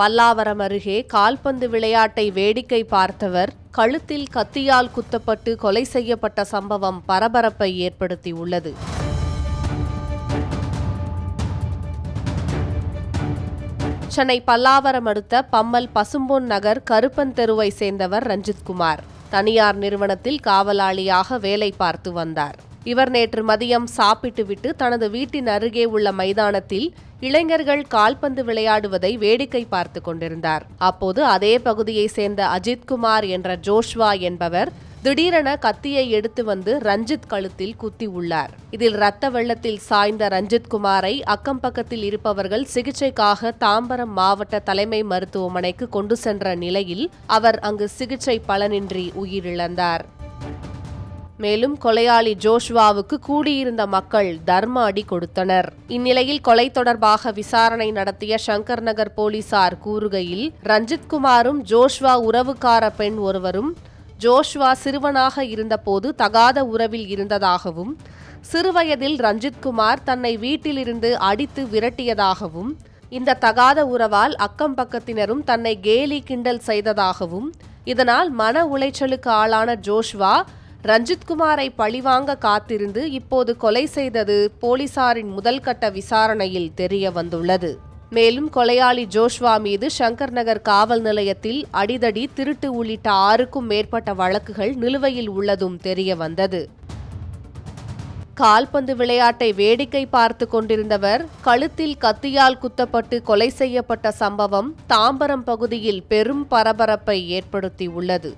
பல்லாவரம் அருகே கால்பந்து விளையாட்டை வேடிக்கை பார்த்தவர் கழுத்தில் கத்தியால் குத்தப்பட்டு கொலை செய்யப்பட்ட சம்பவம் பரபரப்பை ஏற்படுத்தியுள்ளது. சென்னை பல்லாவரம் அடுத்த பம்மல் பசும்பொன் நகர் கருப்பன் தெருவை சேர்ந்தவர் ரஞ்சித்குமார் தனியார் நிறுவனத்தில் காவலாளியாக வேலை பார்த்து வந்தார். இவர் நேற்று மதியம் சாப்பிட்டுவிட்டு தனது வீட்டின் அருகே உள்ள மைதானத்தில் இளைஞர்கள் கால்பந்து விளையாடுவதை வேடிக்கை பார்த்து கொண்டிருந்தார். அப்போது அதே பகுதியை சேர்ந்த அஜித்குமார் என்ற ஜோஷ்வா என்பவர் திடீரென கத்தியை எடுத்து வந்து ரஞ்சித் கழுத்தில் குத்தி உள்ளார். இதில் ரத்த வெள்ளத்தில் சாய்ந்த ரஞ்சித் குமாரை அக்கம் பக்கத்தில் இருப்பவர்கள் சிகிச்சைக்காக தாம்பரம் மாவட்ட தலைமை மருத்துவமனைக்கு கொண்டு சென்ற நிலையில் அவர் அங்கு சிகிச்சை பலனின்றி உயிரிழந்தார். மேலும் கொலையாளி ஜோஷ்வாவுக்கு கூடியிருந்த மக்கள் தர்ம அடி கொடுத்தனர். இந்நிலையில் கொலை தொடர்பாக விசாரணை நடத்திய சங்கர் நகர் போலீசார் கூறுகையில் ரஞ்சித் குமாரும் ஜோஷ்வா உறவுக்கார பெண் ஒருவரும் ஜோஷ்வா சிறுவனாக இருந்தபோது தகாத உறவில் இருந்ததாகவும் சிறுவயதில் ரஞ்சித்குமார் தன்னை வீட்டிலிருந்து அடித்து விரட்டியதாகவும் இந்த தகாத உறவால் அக்கம் பக்கத்தினரும் தன்னை கேலி கிண்டல் செய்ததாகவும் இதனால் மன உளைச்சலுக்கு ஆளான ஜோஷ்வா ரஞ்சித்குமாரை பழிவாங்க காத்திருந்து இப்போது கொலை செய்தது போலீசாரின் முதல் கட்ட விசாரணையில் தெரிய வந்துள்ளது. மேலும் கொலையாளி ஜோஷ்வா மீது சங்கர் நகர் காவல் நிலையத்தில் அடிதடி திருட்டு உள்ளிட்ட ஆறுக்கும் மேற்பட்ட வழக்குகள் நிலுவையில் உள்ளதும் தெரிய வந்தது. கால்பந்து விளையாட்டை வேடிக்கை பார்த்து கொண்டிருந்தவர் கழுத்தில் கத்தியால் குத்தப்பட்டு கொலை செய்யப்பட்ட சம்பவம் தாம்பரம் பகுதியில் பெரும் பரபரப்பை ஏற்படுத்தியுள்ளது.